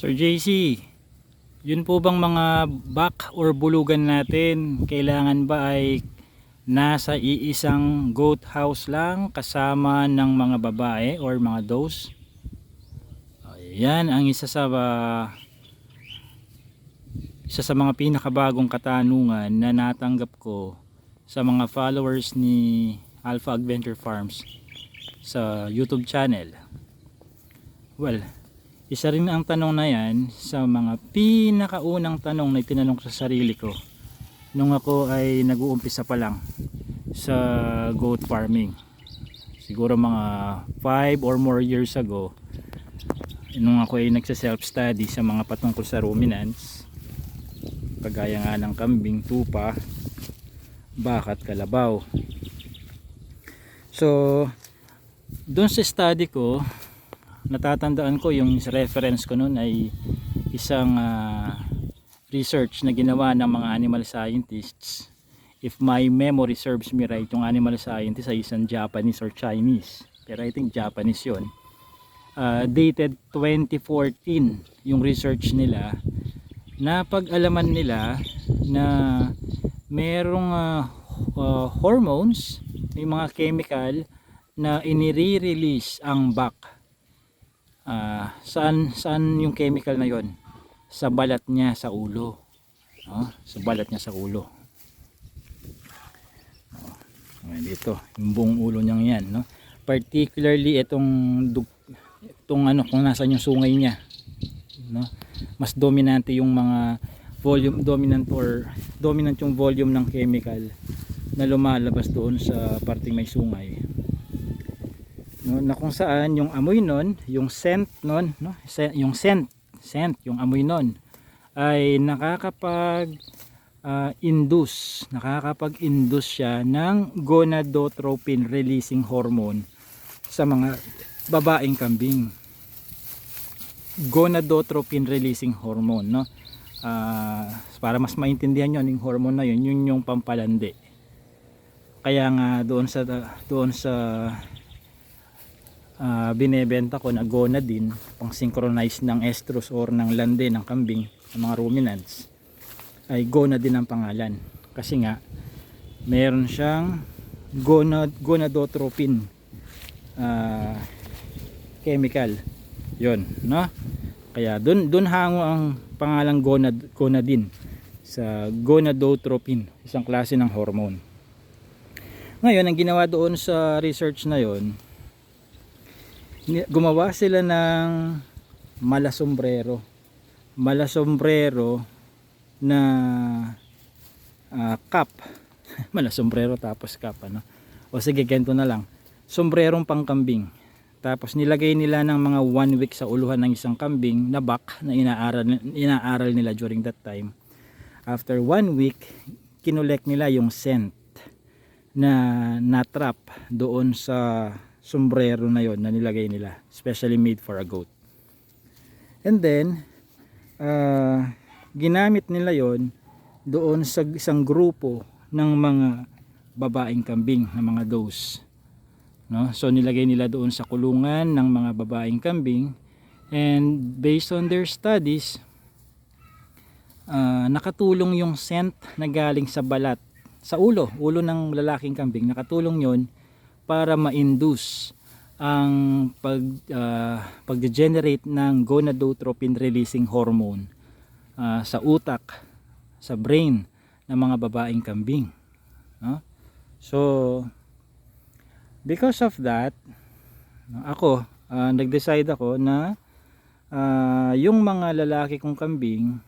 Sir JC, yun po bang mga back or bulugan natin, kailangan ba ay nasa iisang goat house lang kasama ng mga babae or mga does? Ayan ang isa sa ah, isa sa mga pinakabagong katanungan na natanggap ko sa mga followers ni Alpha Adventure Farms sa YouTube channel. Well, isa rin ang tanong na yan sa mga pinakaunang tanong na itinanong sa sarili ko nung ako ay nag-uumpisa pa lang sa goat farming. Siguro mga 5 or more years ago nung ako ay nagsa-self-study sa mga patungkol sa ruminants kagaya nga ng kambing, tupa, bakat, kalabaw. So, doon sa study ko, natatandaan ko yung reference ko noon ay isang ah, research na ginawa ng mga animal scientists. If my memory serves me right yung animal scientist ay isang Japanese or Chinese. Pero I think Japanese yon Ah, dated 2014 yung research nila. Na pag-alaman nila na merong ah, ah, hormones may mga chemical na inire-release ang back Ah, saan saan yung chemical na yon sa balat niya sa ulo no? sa balat niya sa ulo oh. Ayan, dito yung buong ulo niyang yan no? particularly itong itong ano kung nasaan yung sungay niya no? mas dominante yung mga volume dominant or dominant yung volume ng chemical na lumalabas doon sa parting may sungay no, na kung saan yung amoy nun, yung scent nun, no, yung scent, scent, yung amoy nun ay nakakapag ah, induce, nakakapag-induce siya ng gonadotropin releasing hormone sa mga babaeng kambing. Gonadotropin releasing hormone, no? Ah, para mas maintindihan nyo yung hormone na yun, yun yung pampalandi. Kaya nga doon sa doon sa ah, binebenta ko na gonadin pang synchronize ng estrus or ng lande ng kambing ng mga ruminants. Ay gonadin ang pangalan. Kasi nga meron siyang gonad, gonadotropin ah, chemical. Yon no? Kaya dun dun hango ang pangalang gonad gonadin sa gonadotropin isang klase ng hormone. Ngayon ang ginawa doon sa research na yon gumawa sila ng malasombrero. Malasombrero na ah, cup. Malasombrero tapos cup ano? O sige ganito na lang. Sombrerong pangkambing. Tapos nilagay nila ng mga one week sa uluhan ng isang kambing na back na inaaral, inaaral nila during that time. After one week kinolek nila yung scent na natrap doon sa sombrero na yon na nilagay nila specially made for a goat. And then ah, ginamit nila yon doon sa isang grupo ng mga babaeng kambing na mga does no? So nilagay nila doon sa kulungan ng mga babaeng kambing. And based on their studies ah, nakatulong yung scent na galing sa balat sa ulo, ulo ng lalaking kambing, nakatulong yon para ma-induce ang pag ah, pag-generate ng gonadotropin releasing hormone ah, sa utak, sa brain ng mga babaeng kambing. No? So because of that, ako ah, nag-decide ako na ah, yung mga lalaki kong kambing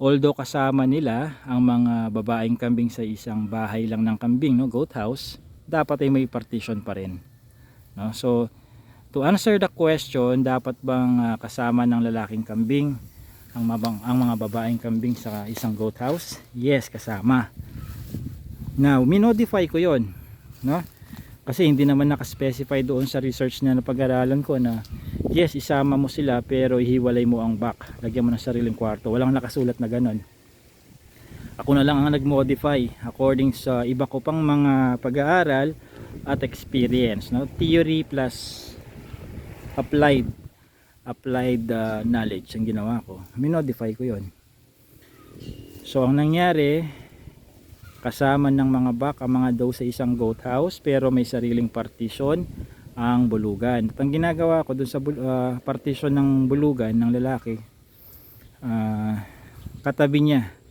although kasama nila ang mga babaeng kambing sa isang bahay lang ng kambing no goat house dapat ay may partition pa rin. No? So to answer the question dapat bang ah, kasama ng lalaking kambing ang mabang ang mga babaeng kambing sa isang goat house? Yes kasama. Now minodify ko yon no? Kasi hindi naman nakaspecify doon sa research na napag-aralan ko na yes isama mo sila pero ihiwalay mo ang back. Lagyan mo ng sariling kwarto. Walang nakasulat na ganon ako na lang ang nag-modify according sa iba ko pang mga pag-aaral at experience no theory plus applied applied uh, knowledge ang ginawa ko. Minodify ko yon. So ang nangyari, kasama ng mga bak ang mga doe sa isang goat house pero may sariling partition ang bulugan. At ang ginagawa ko dun sa ah, partition ng bulugan ng lalaki, ah, katabi niya.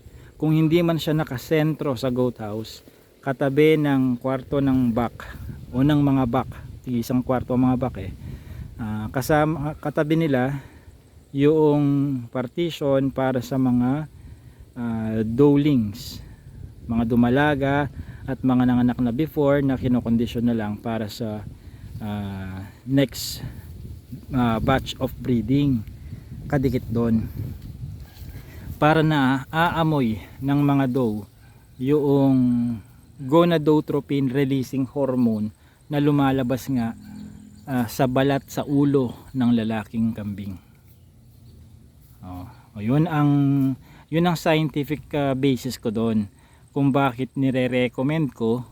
Kung hindi man siya nakasentro sa goat house, katabi ng kwarto ng bak o ng mga bak, isang kwarto mga bak eh. Ah, kasama katabi nila yung partition para sa mga uh, dowlings mga dumalaga at mga nanganak na before na kinokondisyon na lang para sa ah, next ah, batch of breeding kadikit doon para na aamoy ng mga doe yung gonadotropin releasing hormone na lumalabas nga ah, sa balat sa ulo ng lalaking kambing. Oh, yun ang yun ang scientific ah, basis ko doon kung bakit nire-recommend ko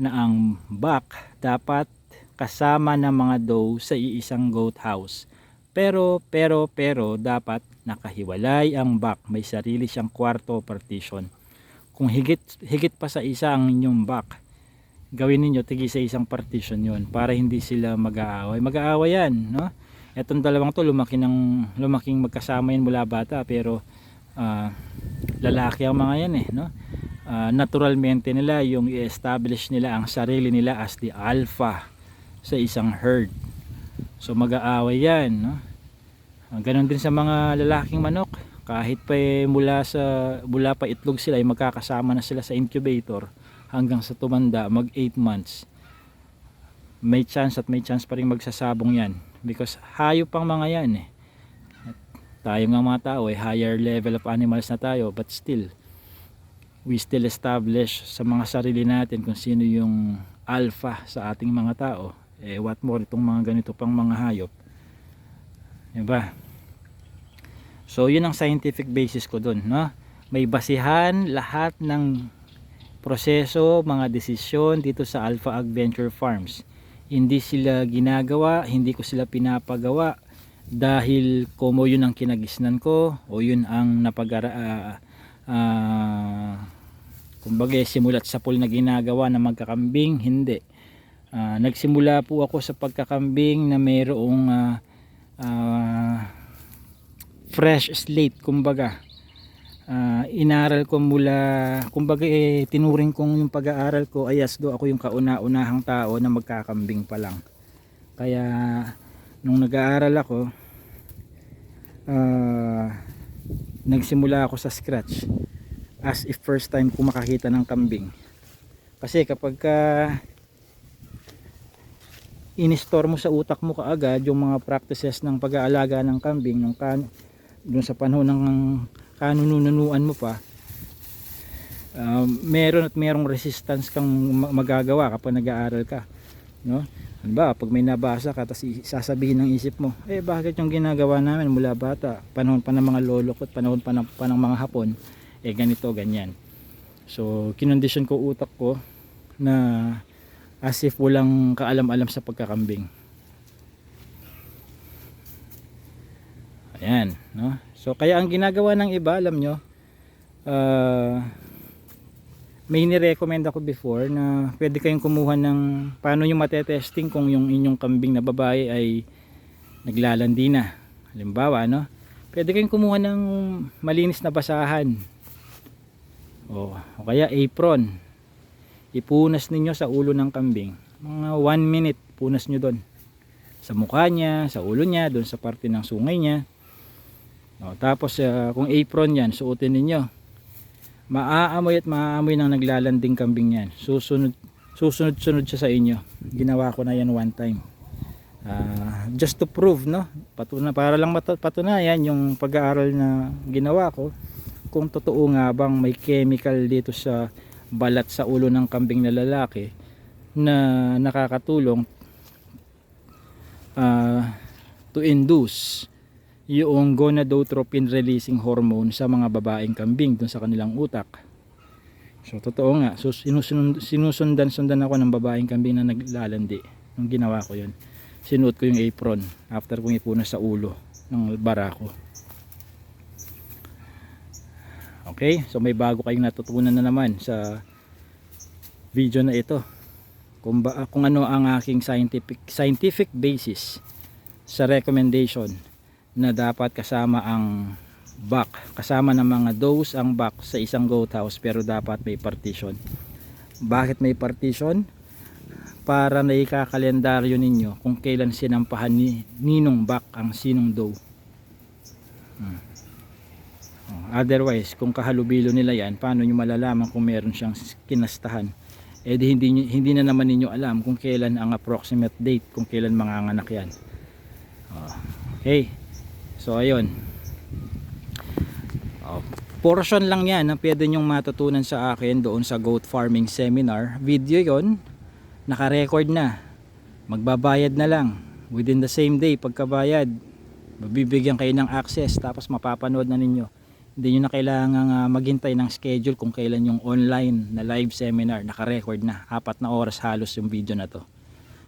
na ang buck dapat kasama ng mga doe sa iisang goat house. Pero pero pero dapat nakahiwalay ang buck, may sarili siyang kwarto partition. Kung higit higit pa sa isa ang inyong buck, gawin ninyo tigi sa isang partition yon para hindi sila mag-aaway. Mag-aaway yan, no? Etong dalawang to lumaki ng lumaking magkasama yan mula bata pero ah, lalaki ang mga yan eh, no? Ah, naturalmente nila yung i-establish nila ang sarili nila as the alpha sa isang herd. So mag-aaway yan, no? Ah, Ganon din sa mga lalaking manok. Kahit pa eh, mula sa mula pa itlog sila ay magkakasama na sila sa incubator hanggang sa tumanda mag 8 months. May chance at may chance pa rin magsasabong yan because hayop pang mga yan eh. At tayo nga mga tao eh higher level of animals na tayo but still we still establish sa mga sarili natin kung sino yung alpha sa ating mga tao eh what more itong mga ganito pang mga hayop diba so yun ang scientific basis ko dun no? may basihan lahat ng proseso mga desisyon dito sa Alpha Adventure Farms hindi sila ginagawa hindi ko sila pinapagawa dahil kumo yun ang kinagisnan ko o yun ang napagara ah, ah, kumbaga simulat sa pool na ginagawa na magkakambing hindi Ah, nagsimula po ako sa pagkakambing na mayroong ah, ah, fresh slate kumbaga. Ah, inaral ko mula kumbaga eh, tinuring kong yung pag-aaral ko ay as do ako yung kauna-unahang tao na magkakambing pa lang. Kaya nung nag-aaral ako ah, nagsimula ako sa scratch as if first time ko makakita ng kambing. Kasi kapag ka in-store mo sa utak mo kaagad yung mga practices ng pag-aalaga ng kambing ng kan dun sa panahon ng kanununuan mo pa um, meron at merong resistance kang ma- magagawa kapag nag-aaral ka no Diba, pag may nabasa ka tapos sasabihin ng isip mo, eh bakit yung ginagawa namin mula bata, panahon pa ng mga lolo ko, at panahon pa ng, pa ng mga hapon, eh ganito, ganyan. So, kinondisyon ko utak ko na as if walang kaalam-alam sa pagkakambing. Ayan, no? So kaya ang ginagawa ng iba, alam nyo, ah, may ni-recommend ako before na pwede kayong kumuha ng paano nyo matetesting kung yung inyong kambing na babae ay naglalandi na. Halimbawa, no? Pwede kayong kumuha ng malinis na basahan. O, o kaya apron ipunas ninyo sa ulo ng kambing mga 1 minute punas nyo doon sa mukha niya, sa ulo niya, doon sa parte ng sungay niya o, tapos ah, kung apron yan suotin ninyo. Maaamoy at maaamoy ng naglalanding kambing yan. Susunod susunod sunod siya sa inyo. Ginawa ko na yan one time. Ah, just to prove no? Patuna, para lang patunayan yung pag-aaral na ginawa ko. Kung totoo nga bang may chemical dito sa balat sa ulo ng kambing na lalaki na nakakatulong ah, to induce yung gonadotropin releasing hormone sa mga babaeng kambing dun sa kanilang utak. So totoo nga, so, sinusundan-sundan ako ng babaeng kambing na naglalandi. Nung ginawa ko yun, sinuot ko yung apron after kong ipunas sa ulo. ng barako. Okay, so may bago kayong natutunan na naman sa video na ito. Kung, ba, kung ano ang aking scientific, scientific basis sa recommendation na dapat kasama ang back, kasama ng mga dose ang back sa isang goat house pero dapat may partition. Bakit may partition? Para na ikakalendaryo ninyo kung kailan sinampahan ni ninong back ang sinong doe. Hmm. Otherwise, kung kahalubilo nila yan, paano nyo malalaman kung meron siyang kinastahan? Eh di hindi, hindi na naman ninyo alam kung kailan ang approximate date, kung kailan manganganak yan. Oh, okay. So, ayun. Oh, portion lang yan na pwede nyong matutunan sa akin doon sa goat farming seminar. Video yon naka-record na. Magbabayad na lang. Within the same day, pagkabayad, mabibigyan kayo ng access tapos mapapanood na ninyo. Hindi nyo na kailangan ah, maghintay ng schedule kung kailan yung online na live seminar. Naka-record na. Apat na oras halos yung video na to.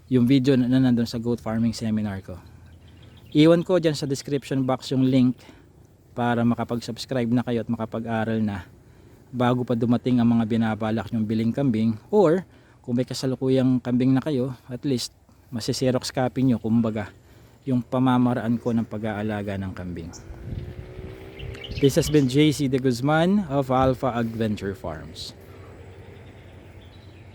Yung video na nandun sa goat farming seminar ko. Iwan ko dyan sa description box yung link para makapag-subscribe na kayo at makapag-aral na bago pa dumating ang mga binabalak nyong biling kambing. Or kung may kasalukuyang kambing na kayo at least masiserox copy nyo kumbaga yung pamamaraan ko ng pag-aalaga ng kambing. This has been JC De Guzman of Alpha Adventure Farms